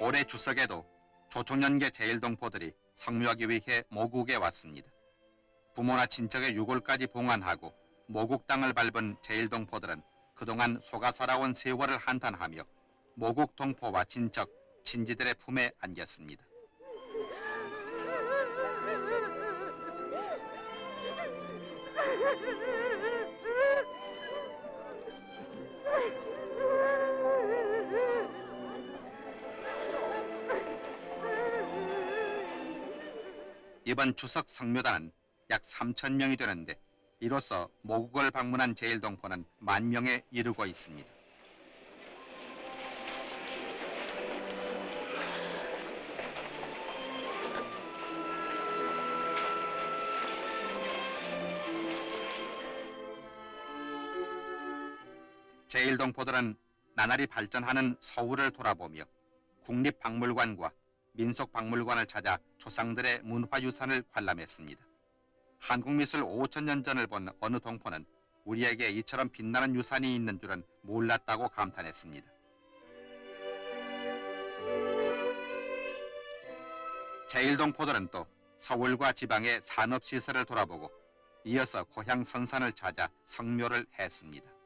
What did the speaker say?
올해 추석에도 조총련계 제일동포들이 성묘하기 위해 모국에 왔습니다. 부모나 친척의 유골까지 봉안하고 모국 땅을 밟은 제일동포들은 그동안 속아 살아온 세월을 한탄하며 모국 동포와 친척, 친지들의 품에 안겼습니다. 이번 추석 성묘단은 약 3천 명이 되는데 이로써 모국을 방문한 제일동포는 만 명에 이르고 있습니다. 제일동포들은 나날이 발전하는 서울을 돌아보며 국립박물관과 민속박물관을 찾아 조상들의 문화유산을 관람했습니다. 한국미술 5천년 전을 본 어느 동포는 우리에게 이처럼 빛나는 유산이 있는 줄은 몰랐다고 감탄했습니다. 제일동포들은 또 서울과 지방의 산업시설을 돌아보고 이어서 고향 선산을 찾아 성묘를 했습니다.